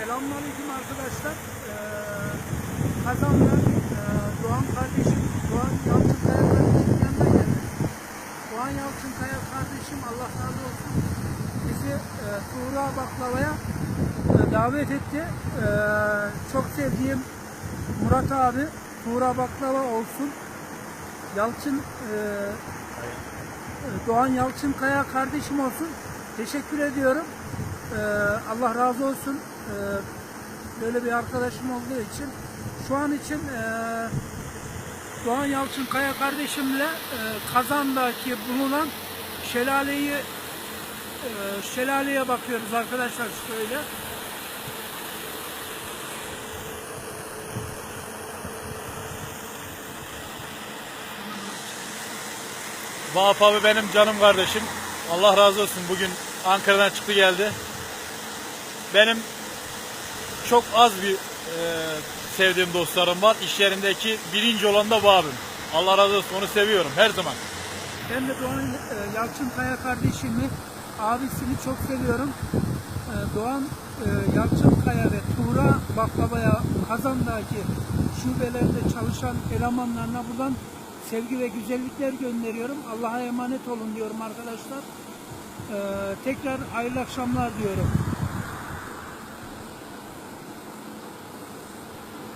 Selamünaleyküm arkadaşlar. Ee, Kazan'da e, Doğan kardeşim, Doğan Yalçınkaya kardeşim yanına geldi. Doğan Yalçınkaya kardeşim Allah razı olsun bizi e, Baklava'ya e, davet etti. E, çok sevdiğim Murat abi Tuğra Baklava olsun. Yalçın e, e, Doğan Yalçınkaya kardeşim olsun. Teşekkür ediyorum. Ee, Allah razı olsun. Ee, böyle bir arkadaşım olduğu için. Şu an için e, Doğan Yalçınkaya kardeşimle e, Kazan'daki bulunan şelaleyi şelaleye bakıyoruz arkadaşlar şöyle. Vahap abi benim canım kardeşim. Allah razı olsun bugün Ankara'dan çıktı geldi. Benim çok az bir e, sevdiğim dostlarım var. İş yerindeki birinci olan da bu abim. Allah razı olsun onu seviyorum her zaman. Ben de Doğan e, Yalçınkaya kardeşimi, abisini çok seviyorum. E, Doğan e, Yalçınkaya ve Tuğra Baklava'ya Kazan'daki şubelerde çalışan elemanlarına buradan sevgi ve güzellikler gönderiyorum. Allah'a emanet olun diyorum arkadaşlar. E, tekrar hayırlı akşamlar diyorum.